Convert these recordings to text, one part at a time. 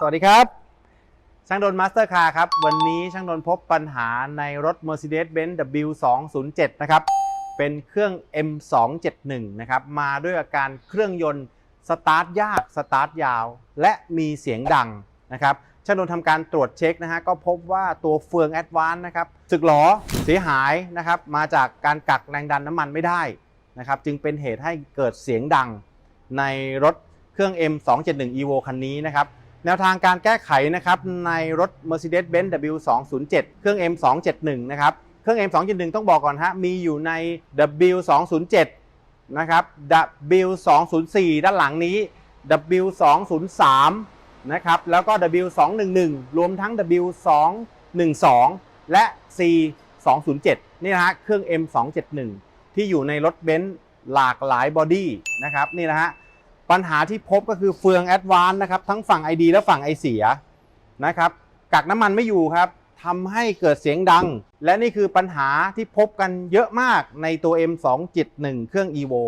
สวัสดีครับ ช่างดนมาสเตอร์คาร์ครับ วันนี้ช่างดนพบปัญหาในรถ Mercedes-Benz W207 นะครับ เป็นเครื่อง M271 นะครับ มาด้วยอาการเครื่องยนต์สตาร์ทยากสตาร์ทยาว และมีเสียงดังนะครับช่างดนทำการตรวจเช็คนะฮะก็พบว่าตัวเฟืองแอดวานนะครับสึกหรอเสียหายนะครับมาจากการกักแรงดันน้ำมันไม่ได้นะครับจึงเป็นเหตุให้เกิดเสียงดังในรถเครื่อง M271 Evo คันนี้นะครับ แนวทางการแก้ไขนะครับในรถ Mercedes-Benz W207 เครื่อง M271 นะครับ เครื่อง M271 ต้องบอกก่อนฮะ มีอยู่ใน W207 นะครับ W204 ด้านหลังนี้ W203 นะครับ แล้วก็ W211 รวมทั้ง W212 และ C207 นี่นะฮะ เครื่อง M271 ที่อยู่ในรถเบนซ์หลากหลายบอดี้นะครับ นี่นะฮะ ปัญหาที่พบก็คือเฟืองแอดวานนะครับทั้งฝั่ง ID และฝั่งไอเสียนะครับกักน้ำมันไม่อยู่ครับทำให้เกิดเสียงดัง และนี่คือปัญหาที่พบกันเยอะมากในตัว M271 เครื่อง Evo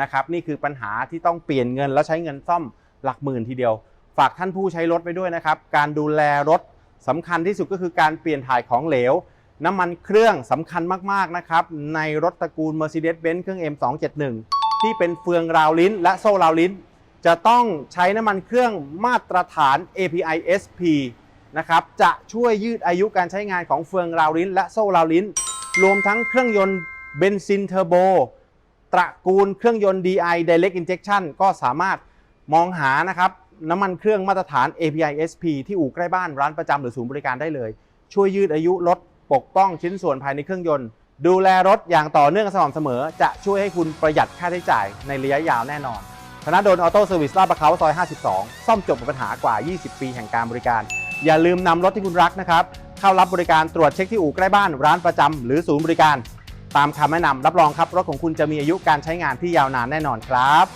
นะครับนี่คือปัญหาที่ต้องเปลี่ยนเงินแล้วใช้เงินซ่อมหลักหมื่นทีเดียว ฝากท่านผู้ใช้รถไปด้วยนะครับ การดูแลรถสำคัญที่สุดก็คือการเปลี่ยนถ่ายของเหลว น้ำมันเครื่องสำคัญมากๆนะครับในรถตระกูล Mercedes-Benz เครื่อง M271 ที่เป็นเฟืองราวลิ้น และโซ่ราวลิ้น จะต้องใช้น้ำมันเครื่องมาตรฐาน API SP นะครับจะช่วยยืดอายุการใช้งานของเฟืองราวลิ้น และโซ่ราวลิ้น รวมทั้งเครื่องยนต์เบนซินเทอร์โบตระกูลเครื่องยนต์ DI Direct Injection ก็สามารถมองหานะครับน้ำมันเครื่องมาตรฐาน API SP ที่อู่ใกล้บ้านร้านประจำหรือศูนย์บริการได้เลย ช่วยยืดอายุรถปกป้องชิ้นส่วนภายในเครื่องยนต์ ดูแลรถอย่างต่อเนื่องสม่ำเสมอ จะช่วยให้คุณประหยัดค่าใช้จ่ายในระยะยาวแน่นอน ธนาโดนออโต้เซอร์วิสลาดประเขาซอย 52 ซ่อมจบปัญหากว่า 20 ปีแห่งการบริการ อย่าลืมนำรถที่คุณรักนะครับ เข้ารับบริการตรวจเช็คที่อู่ใกล้บ้านร้านประจำหรือศูนย์บริการ ตามคำแนะนำรับรองครับ รถของคุณจะมีอายุการใช้งานที่ยาวนานแน่นอนครับ